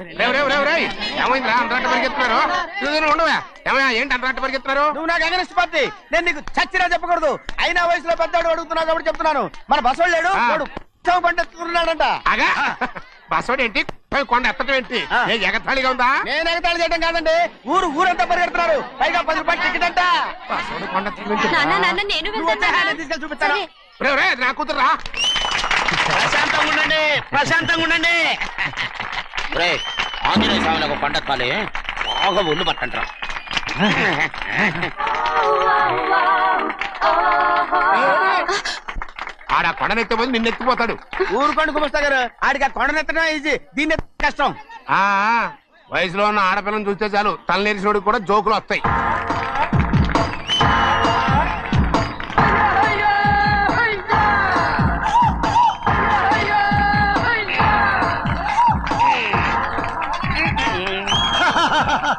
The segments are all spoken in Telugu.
ఏమైందిరా? అంతరాట పరిగెత్తున్నారు? ఉండవా? ఏమయ్యా ఏంటి అంతరాట పరిగెత్తున్నారు? నువ్వు నాకు అగనిస్ట్ పార్టీ. నేను నీకు చచ్చినా చెప్పకూడదు. అయినా వయసులో పెద్దవాడు అడుగుతున్నావు కాబట్టి చెప్తున్నాను. మన బసోడు లేడు. వాడు ఉత్సవం పండిస్తున్నాడంట అగా బస్సోడు ఏంటి? కొండ ఎత్తడం ఏంటి? ఎగతాళిగా ఉందా? నేను ఎగతాళి చేయడం కాదండి. ఊరు ఊరంతా పరిగెడుతున్నారు. పైగా పది రూపాయలు టికెట్ అంట. కొండ తీసుకెళ్ళి చూపిస్తాను. నా కూతురు రా ప్రశాంతంగా ఉండండి ప్రశాంతంగా ఉండండి. రే ఆంజనేయ ఒక పండగ కాలే. బాగా ఒళ్ళు పట్టంట్రా ఆడ కొండనెత్తిపోతే నిన్ను ఎత్తిపోతాడు ఊరు పండు కుమస్తా గారు. ఆడికి ఆ కొండనెత్తడం ఈజీ దీన్ని ఎత్తడం కష్టం. ఆ ఆ, వయసులో ఉన్న ఆడపిల్లని చూస్తే చాలు తలనేరిసినోడికి కూడా జోకులు వస్తాయి.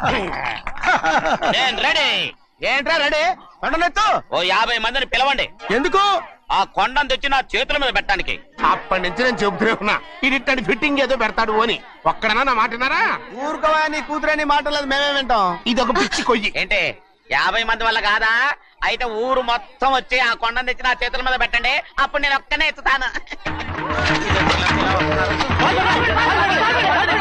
నేను రెడీ. ఏంట్రా రెడీ? కొండనెత్తు. ఓ యాభై మందిని పిలవండి. ఎందుకు? ఆ కొండను తెచ్చి నా చేతుల మీద పెట్టడానికి. అప్పటి నుంచి నేను చెబుతూనే ఉన్నా. ఇది ఇట్టని ఫిట్టింగ్ ఏదో పెడతాడు అని. ఒక్కడనా నా మాట విన్నారా? ఊరుకోవా నీ కూతురని మాటలేదు మేమే వింటాం. ఇది ఒక పిచ్చి కొయ్యి. ఏంటి? యాభై మంది వల్ల కాదా? అయితే ఊరు మొత్తం వచ్చి ఆ కొండను తెచ్చి నా చేతుల మీద పెట్టండి. అప్పుడు నేను ఒక్కనే ఎత్తుతాను.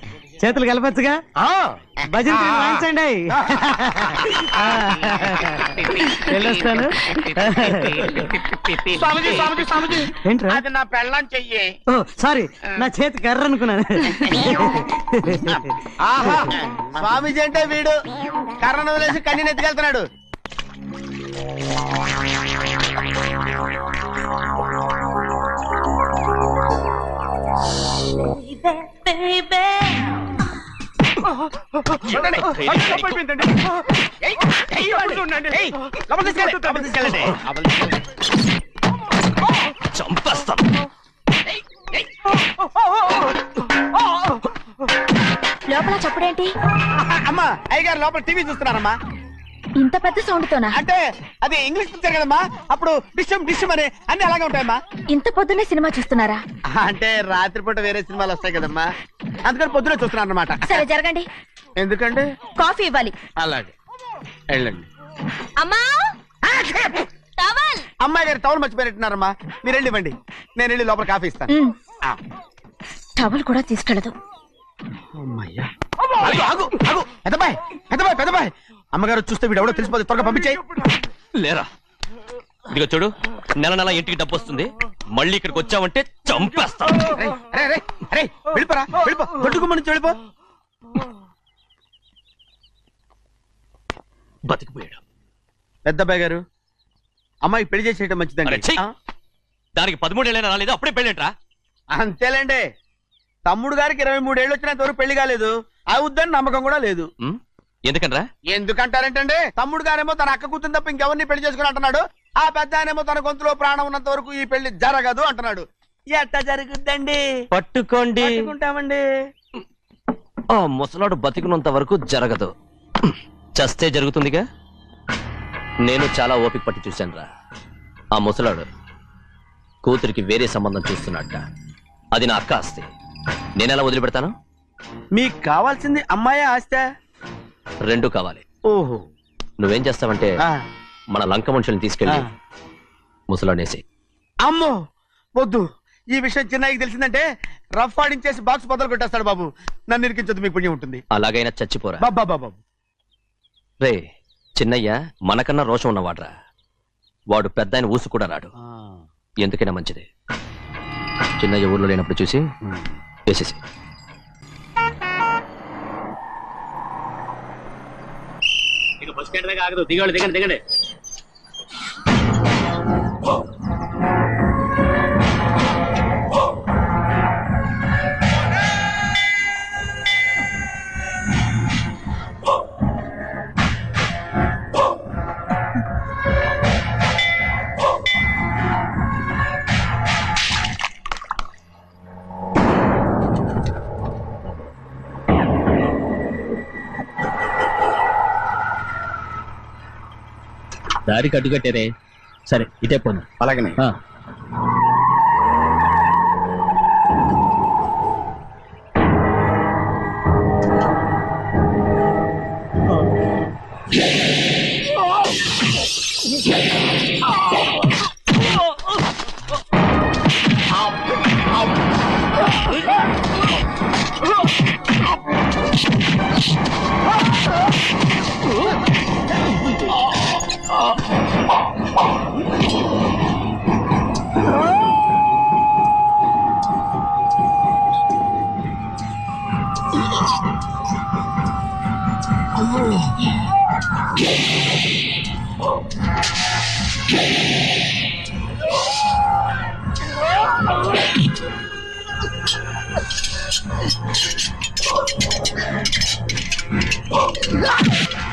చేతులు కలపచ్చుగా? భజన వాయించండి వెళ్ళొస్తాను. స్వామీజీ స్వామీజీ స్వామీజీ. ఏంట్రా? అది నా పెళ్ళం చెయ్యి. ఓ సారీ నా చేతి కర్ర అనుకున్నాను. ఆహా స్వామీజీ అంటే వీడు. కర్రను వదిలేసి కన్నీ ఎత్తుకెళ్తున్నాడు. ఏయ్, లోపలికి తీసుకెళ్ళండి. లోపల చప్పుడేంటి? అమ్మా అయ్యగారు లోపల టీవీ చూస్తున్నారమ్మా. ఇంత పెద్ద సౌండ్ తోనా? అంటే అది ఇంగ్లీష్ పిక్చర్ కదమ్మా. అప్పుడు డిషం డిషం అని అన్ని అలాగే ఉంటాయమ్మా. ఇంత పొద్దున్నే సినిమా చూస్తున్నారా? అంటే రాత్రిపూట వేరే సినిమాలు వస్తాయి కదమ్మా. అందుకని పొద్దునే చూస్తున్నాను అనమాట సరే జరగండి. ఎందుకండి? కాఫీ ఇవ్వాలి. అలాగే. వెళ్ళండి. అమ్మా! టవల్! అమ్మాయి గారు టౌన్ మర్చిపోయినట్టున్నారమ్మా. మీరు వెళ్ళి ఇవ్వండి. నేను వెళ్ళి లోపల కాఫీ ఇస్తాను. ఆ. టవల్ కూడా తీసుకెళ్ళదు. అమ్మయ్యా. ఆగు, ఆగు, ఆగు. పెద్దబాయ్ పెద్దబాయ్ పెద్దబాయ్ అమ్మగారు చూస్తే వీడు ఎవడో తెలిసిపోతే త్వరగా పంపించేయి. లేరా. ఇదిగో చూడు నెల నెల ఇంటికి డబ్బు వస్తుంది. మళ్ళీ ఇక్కడికి వచ్చావంటే చంపేస్తా. వెళ్ళిపోరా వెళ్ళిపో. దొడ్డుకుమ్మ నుంచి వెళ్ళిపో. బతికిపోయాడు. గారు అమ్మాయి పెళ్ళి చేసేయటం అరే, మంచిదండి. ఛీ! ఆ? దానికి పదమూడేళ్ళైనా రాలేదు? అప్పుడే పెళ్ళేంట్రా అంతేలేండి. తమ్ముడు గారికి ఇరవై మూడేళ్ళు వచ్చినంత వరకు పెళ్ళి కాలేదు. అవుద్దని నమ్మకం కూడా లేదు. ఉమ్, ఎందుకనరా? ఎందుకంటారేంటండి? తమ్ముడు గారేమో తన అక్క కూతురు తప్ప ఇంకెవరిని పెళ్ళి చేసుకుని అంటున్నాడు. ఆ పెద్ద ఆయనేమో తన గొంతులో ప్రాణం ఉన్నంత వరకు ఈ పెళ్ళి జరగదు అంటున్నాడు. ఎట్ట జరుగుద్దండి? పట్టుకోండి. పట్టుకుంటామండి. ఆ ముసలాడు బతికినంత వరకు జరగదు. చస్తే జరుగుతుందిగా? నేను చాలా ఓపిక పట్టి చూశానురా. ఆ ముసలాడు కూతురికి వేరే సంబంధం చూస్తున్నట్ట అది నా అక్క ఆస్తి. నేనెలా వదిలిపెడతాను? మీకు కావాల్సింది అమ్మాయి ఆస్తా. రెండు కావాలి. ఓహో. నువ్వేం చేస్తావంటే ఆ, మన లంక మనుషుల్ని తీసుకెళ్ళి ఆ. ముసలాడేసి అమ్మో వద్దు. ఈ విషయం చిన్నయ్యకి తెలిసిందంటే రఫ్ ఆడించేసి బాక్స్ బదులు కొట్టేస్తాడు బాబు. నన్ను ఇరికించదు మీకు పుణ్యం ఉంటుంది. అలాగైనా చచ్చిపోరా. బాబా బాబు రే చిన్నయ్య మనకన్నా రోషం ఉన్నవాడ్రా. వాడు పెద్ద ఆయన ఊసు కూడా రాడు. ఎందుకైనా మంచిది. చిన్నయ్య ఊర్లో లేనప్పుడు చూసి వేసేసి బస్ స్టాండ్ దాకా ఆగదు దిగండి దిగండి దిగండి. దారి కట్టుకట్టారే సరే ఇటే పోను. అలాగనే. 啊！你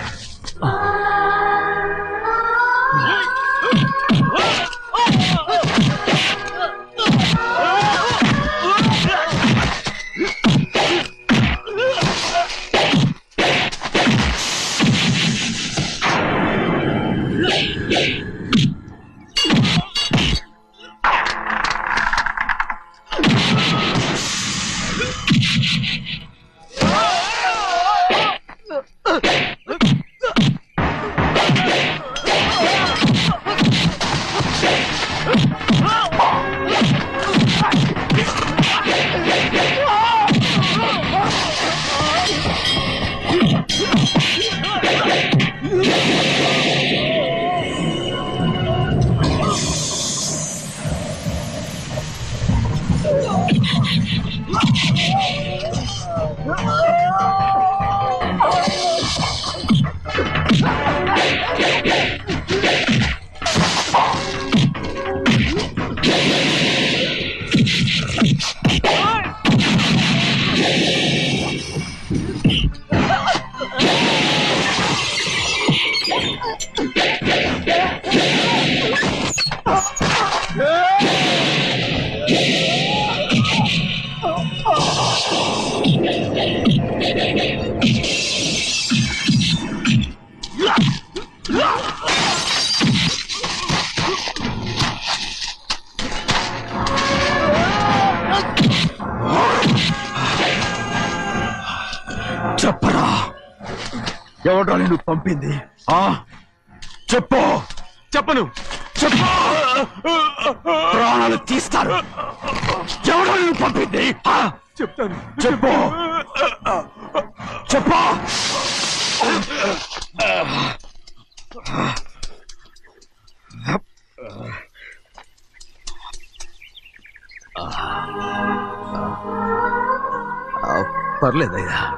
పంపింది. ఆ చెప్పు. చెప్పను. చెప్పు. ప్రాణాలు తీస్తారు నేను పంపింది? ఆ? చెప్తాను. చెప్పు. చెప్పు. పర్లేదయ్యా.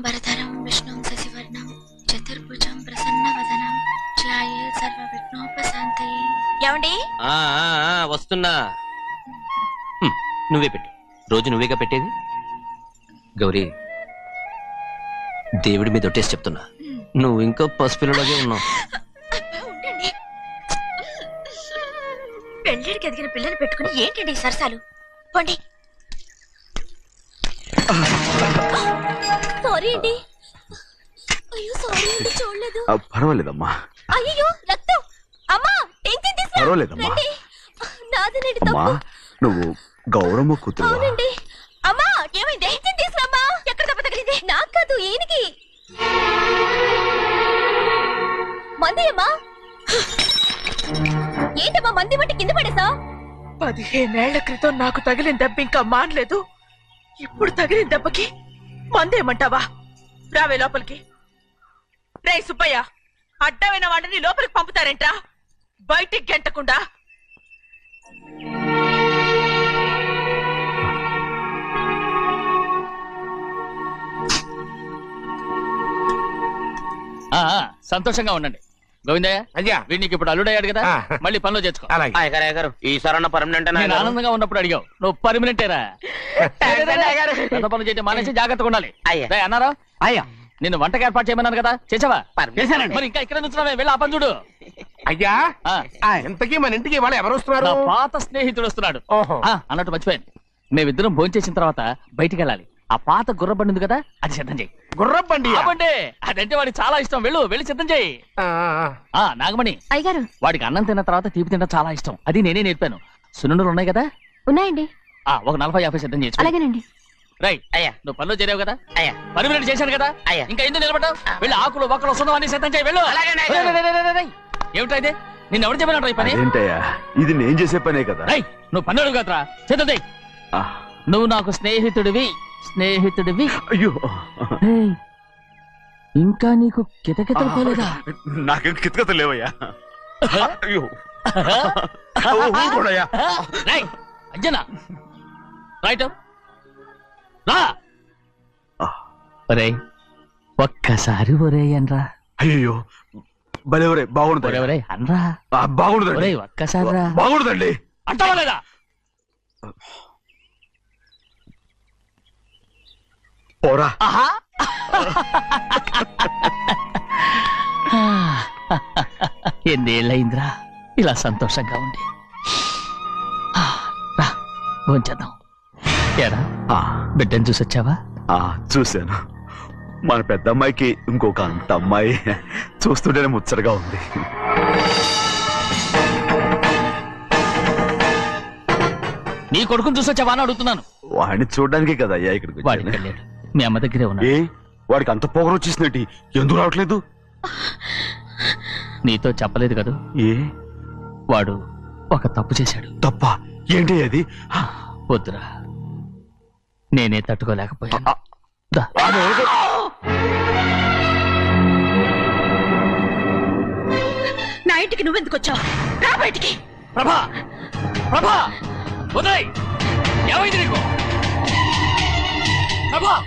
శుక్లాంబరధరం విష్ణుం శశివర్ణం చతుర్భుజం ప్రసన్నవదనం ధ్యాయే సర్వ విఘ్నోపశాంతయే ఏమండి? ఆ, ఆ, ఆ, వస్తున్నా. హ్మ్, నువ్వే పెట్టు. రోజు నువ్వేగా పెట్టేది? గౌరీ దేవుడి మీద ఒట్టేసి చెప్తున్నా. నువ్వు ఇంకా పసిపిల్లలాగే ఉన్నావు. అబ్బా, ఉండండి. పెళ్ళిడికి ఎదిగిన పిల్లని పెట్టుకుని ఏంటండి ఈ సరసాలు? పోండి. సారీ అండి. అయ్యో సారీ అండి చూడలేదు. ఆ, పర్వాలేదమ్మా. అయ్యో రక్తం. అమ్మా టెన్షన్ తీసుకురా పర్వాలేదమ్మా. రండి. నాదనండి అమ్మా తప్పు. నువ్వు గౌరమ్మ కూతురు అవునండి. అమ్మా ఏమైంది? టెన్షన్ తీసుకురామ్మా ఎక్కడ దెబ్బ తగిలింది? నాకు కాదు ఈయనకి. మంది అమ్మా ఏంటమ్మా మంది మట్టి కింద పడేసా పదిహేనేళ్ళ క్రితం నాకు తగిలిన దెబ్బ ఇంకా మానలేదు. ఇప్పుడు తగిలిన దెబ్బకి మందేమంటావా? రావే లోపలికి. రే సుబ్బయ్య అడ్డమైన వాడిని లోపలికి పంపుతారేంట్రా? బయటికి గెంటకుండా. ఆ, సంతోషంగా ఉండండి. గోవిందయ్య అయ్యా. వీడికి ఇప్పుడు అల్లుడయ్యాడు కదా ఆ. మళ్ళీ పనిలో చేర్చుకో అలాగే. అయ్యగారు ఈసారన్న పర్మనెంట్ నేను ఆనందంగా ఉన్నప్పుడు అడిగావు. నువ్వు పర్మినెంటేరా పెద్ద పనులు చేయడం మానేసి జాగ్రత్తగా ఉండాలి. అయ్యా. రేయ్, అన్నారా? అయ్యా. నిన్ను వంటకి ఏర్పాటు చేయమన్నాను కదా చేసావా? చేశానండి. మరి ఇంకా ఇక్కడ నుంచున్నావే వెళ్ళి ఆ పని చూడు. అయ్యా ఆ, ఇంతకీ మన ఇంటికి వాళ్ళు ఎవరు వస్తున్నారు? నా పాత స్నేహితుడు వస్తున్నాడు. ఓహో. ఆ, అన్నట్టు మర్చిపోయాను. మేమిద్దరం భోంచేసిన తర్వాత బయటికి వెళ్ళాలి. ఆ పాత గుర్ర బండి ఉంది కదా అది సిద్ధం చేయి. గుర్రబండి బండి అదంటే వాడికి చాలా ఇష్టం. వెళ్ళు వెళ్ళి సిద్ధం చేయి. ఆ నాగమణి. అయ్యగారు. వాడికి అన్నం తిన్న తర్వాత తీపి తినడం చాలా ఇష్టం. అది నేనే నేర్పాను. సున్నుండలు ఉన్నాయి కదా? ఉన్నాయండి. ఆ ఒక నలభై యాభై సిద్ధం చేసి అలాగేనండి. రైట్ అయ్యా నువ్వు పనిలో చేరావు కదా? అయ్యా. పర్మినెంట్ చేశాను కదా? అయ్యా. ఇంకా ఎందుకు నిలబడ్డావు? వెళ్ళి ఆకులు అన్ని సిద్ధం చేయి వెళ్ళు. అలాగేనండి, రేయ్, రేయ్, రేయ్, రేయ్, రేయ్. ఏమిటా ఇది? నిన్ను ఎవరు చెప్పినట్టు ఈ పని? ఏంటయ్యా ఇది నేను చేసే పనే కదా? రేయ్ నువ్వు అడుగు కదరా. నువ్వు నాకు స్నేహితుడివి. స్నేహితుడివి అయ్యో ఇంకా నీకు కితకితలు పోలేదా నాకేం కితకత లేవయ్యా అయ్యో ఓ, ఊరుకోడయ్యా. రేయ్, అంజనా రైట్ రా ఆ, ఒరేయ్ ఒక్కసారి ఒరే అనరా అయ్యో భలే ఒరే బాగుండదు ఒరే ఒరే అనరా బాగుండదండి ఒరేయ్ ఒక్కసారి రా బాగుండదండి అంటావా లేదా పోరా. ఎన్నేళ్ళయిందిరా? ఇలా సంతోషంగా ఉండి. రా భోంచేద్దాం. బిడ్డను చూసొచ్చావా? ఆ, చూశాను. మన పెద్ద అమ్మాయికి ఇంకొక అంత అమ్మాయి చూస్తుంటేనే ముచ్చటగా ఉంది. నీ కొడుకుని చూసొచ్చావా అని అడుగుతున్నాను. వాడిని చూడడానికే కదా అయ్యా ఇక్కడికి వచ్చాను. వెళ్ళాడు. మీ అమ్మ దగ్గరే ఉన్నాడు. ఏ? వాడికి అంత పొగరు వచ్చేసినట్టు ఎందుకు రావట్లేదు? నీతో చెప్పలేదు కదూ. ఏ? వాడు ఒక తప్పు చేశాడు. తప్ప? ఏంటి అది? వద్దురా. నేనే తట్టుకోలేకపోయాను. దా. నా ఇంటికి నువ్వెందుకు వచ్చావు? రా బయటికి. ప్రభా! ప్రభా! ఉదయ్ ఏమైంది నీకు? ప్రభా!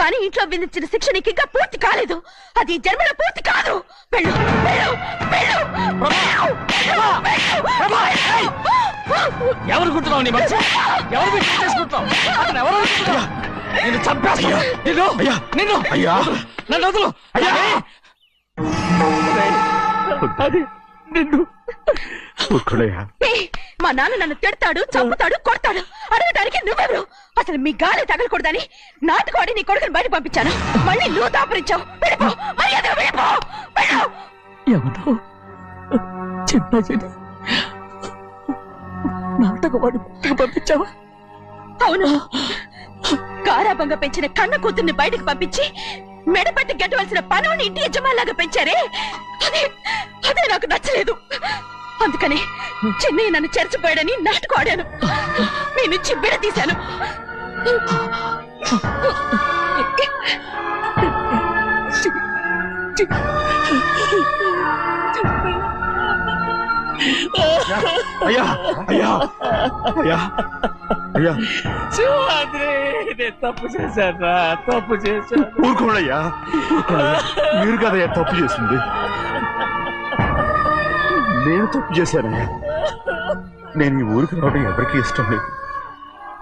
కానీ ఇంట్లో విధించిన శిక్ష నీకు ఇంకా పూర్తి కాలేదు. అది జన్మలో పూర్తి కాదు. వెళ్ళు వెళ్ళు వెళ్ళు. ఎవరు నీ ఎవరు పెట్టి చేసుకుంటున్నావు? అతను ఎవరు అనుకుంటున్నావు? నిన్ను చంపేస్తా. నిన్ను నిన్ను. అయ్యా. నన్ను వదులు. అయ్యా. అది నిన్ను ఏయ్, మా నాన్న నన్ను తిడతాడు చంపుతాడు కొడతాడు. అడగడానికి నువ్వెవరు? అసలు మీ గాలి తగలకూడదని నాటుకోడి నీ కొడుకుని బయట పంపించాను. మళ్ళీ నువ్వు దాపరించావు. వెళ్ళిపో మర్యాదగా వెళ్ళిపో. వెళ్ళు. ఎవరు చిన్న చెడి. నాటకవాడు పంపించావా? అవును. గారాబంగా పెంచిన కన్న కూతుర్ని బయటకు పంపించి మెడపట్టి గెట్టవలసిన పనుని ఇంటి యజమానిలాగా పెంచారే? అదే అదే నాకు నచ్చలేదు. అందుకని చెన్నై నన్ను చెరచిపోయాడని నాటుకు ఆడాను. మీ నుంచి విడదీశాను అయ్యా అయ్యా అయ్యా అయ్యా. నేను తప్పు చేశాను తప్పు చేశాను. ఊరుకోడయ్యా ఊరుకోడయ్యా. మీరు కదయ్యా తప్పు చేసింది. నేను తప్పు చేశానయ్యా నేను ఈ ఊరికి రావడం ఎవరికీ ఇష్టం లేదు.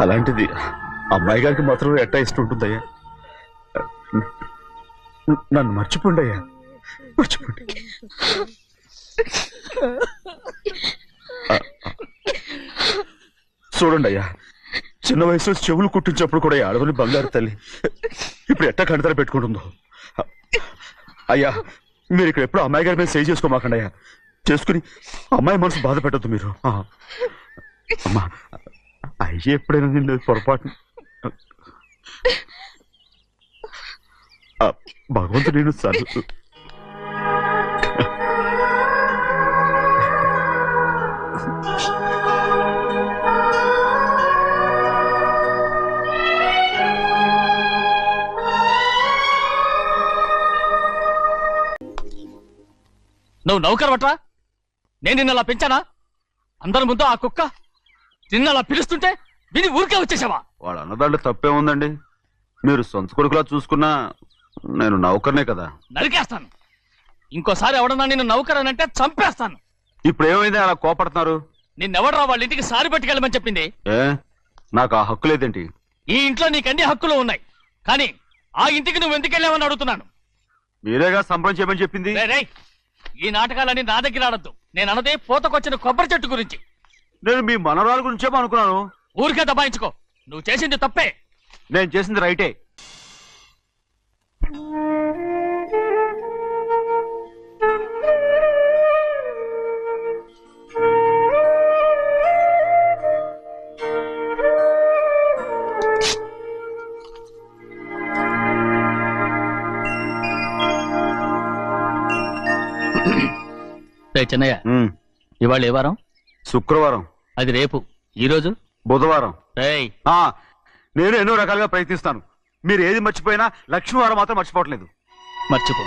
అలాంటిది అమ్మాయి గారికి మాత్రం ఎట్టా ఇష్టం ఉంటుందయ్యా. నన్ను మర్చిపోండి అయ్యా. మర్చిపోండి. చూడండి అయ్యా. చిన్న వయసులో చెవులు కుట్టించినప్పుడు కూడా ఈ ఆడవని బంగారు తల్లి. ఇప్పుడు ఎట్టా కణితర పెట్టుకుంటుందో. అయ్యా మీరు ఇక్కడ ఎప్పుడు అమ్మాయి గారి మీద సేవ్ చేసుకోమాకండి అయ్యా. చేసుకుని అమ్మాయి మనసు బాధ పెట్టద్దు మీరు. అమ్మా అయ్యి ఎప్పుడైనా నిన్ను పొరపాటు భగవంతుడు నేను సర్దు నువ్వు నౌకర్ పట్రా నేను నిన్న అలా పెంచానా? అందరి ముందు ఆ కుక్క నిన్న అలా పిలుస్తుంటే విని ఊరికే వచ్చేసావా? వాళ్ళ అన్నదాంట్లో తప్పే ఉందండి. మీరు సొంత కొడుకులా చూసుకున్నా నేను నౌకర్నే కదా. నరికేస్తాను. ఇంకోసారి ఎవడన్నా నిన్ను నౌకర్ అని అంటే చంపేస్తాను. ఇప్పుడు ఏమైంది అలా కోపడుతున్నారు? నిన్నెవడరా వాళ్ళ ఇంటికి సారి పట్టుకెళ్ళమని చెప్పింది? ఏ? నాకు ఆ హక్కు లేదేంటి? ఈ ఇంట్లో నీకు అన్ని హక్కులు ఉన్నాయి. కానీ ఆ ఇంటికి నువ్వు ఎందుకు వెళ్ళావని అడుగుతున్నాను? మీరేగా సంబరం చేయమని చెప్పింది? రేయ్, రేయ్, ఈ నాటకాలన్నీ నా దగ్గర ఆడద్దు. నేను అన్నదే పూతకొచ్చిన కొబ్బరి చెట్టు గురించి. నేను మీ మనవరాల గురించేమో అనుకున్నాను. ఊరికే దబాయించుకో. నువ్వు చేసింది తప్పే. నేను చేసింది రైటే. చిన్నయ్య ఉమ్, ఇవాళ ఏ వారం? శుక్రవారం. అది రేపు. ఈ రోజు? బుధవారం. రేయ్. ఆ నేను ఎన్నో రకాలుగా ప్రయత్నిస్తాను. మీరు ఏది మర్చిపోయినా లక్ష్మీవారం మాత్రం మర్చిపోవట్లేదు. మర్చిపో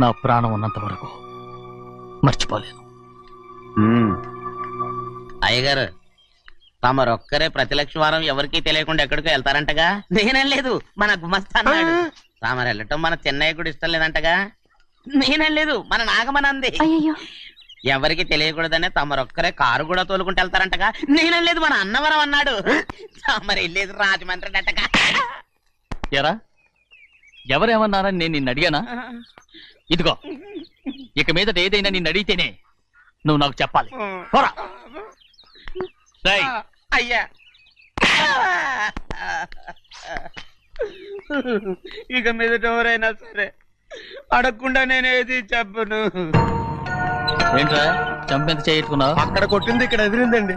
నా ప్రాణం ఉన్నంత వరకు మర్చిపోలేను. ఉమ్, అయ్యగారు తమరొక్కరే ప్రతి లక్ష వారం ఎవరికీ తెలియకుండా ఎక్కడికో వెళ్తారంటగా? నేనేం లేదు మన గుమస్తా అన్నాడు తామరు వెళ్ళటం మన చెన్నయ్య కూడా ఇష్టం లేదంటగా? నేనేం లేదు మన నాగమనంది. అయ్యో ఎవరికి తెలియకూడదనే తమరొక్కరే కారు కూడా తోలుకుంటూ వెళ్తారంటగా. నేనేం లేదు మన అన్నవరం అన్నాడు. తమరు వెళ్ళేది రాజమండ్రి అంటగా ఎరా? ఎవరేమన్నారని నేను నిన్ను అడిగానా? ఇదిగో ఇక మీదట ఏదైనా నిన్ను అడిగితేనే నువ్వు నాకు చెప్పాలి. పోరా. అయ్యా. ఇక మీదట ఎవరైనా సరే అడగకుండా నేను ఏది చెప్పను. ఏంట్రా? చంపెంత చేయించుకున్నావు అక్కడ కొట్టింది ఇక్కడ ఎదిరిందండి.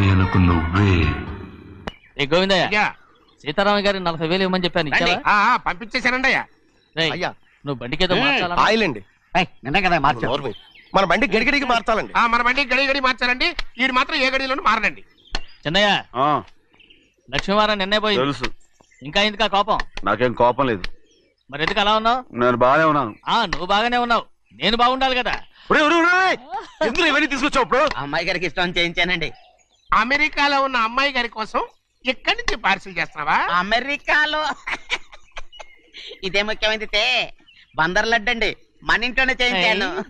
ఆయనకు నువ్వే. ఏ గోవిందయ్య అయ్యా. సీతారామ గారి నలభై వేలు ఇవ్వమని చెప్పాను. ఇచ్చావా? ఆ, ఆ, పంపించేశానండి అయ్యా రేయ్, అయ్యా. నువ్వు బండికేదో? ఆయిల్ అండి నిన్న కదా మార్చా నోర్మి. మన బండి గడిగడికి మార్చాలండి. ఆ, మన బండి గడి గడి మార్చారండి వీడు మాత్రం ఏ గడిలోనూ మారనండి చిన్నయ్య ఆ, లక్ష్మీవారం నిన్నే పోయింది తెలుసు. ఇంకా ఎందుకా కోపం? నాకేం కోపం లేదు. మరి ఎందుకు అలా ఉన్నావు? నేను బాగానే ఉన్నాను. ఆ నువ్వు బాగానే ఉన్నావు. నేను బాగుండాలి కదా. ఒరేయ్, ఒరేయ్, ఒరేయ్! ఎందుకు ఇవన్నీ తీసుకొచ్చావు ఇప్పుడు? అమ్మాయి గారికి ఇష్టం చేయించానండి. అమెరికాలో ఉన్న అమ్మాయి గారి కోసం ఎక్కడి నుంచి పార్సిల్ చేస్తున్నావా? అమెరికాలో? ఇదే ముఖ్యమైనది బందర్ లడ్డు అండి. మన ఇంట్లోనే చేయించాను.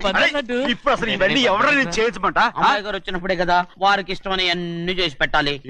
ఇప్పుడు అసలు ఇవన్నీ ఎవరైనా చేయొచ్చమంట అమ్మాయి గారు వచ్చినప్పుడే కదా వారికి ఇష్టమని అన్ని చేసి పెట్టాలి.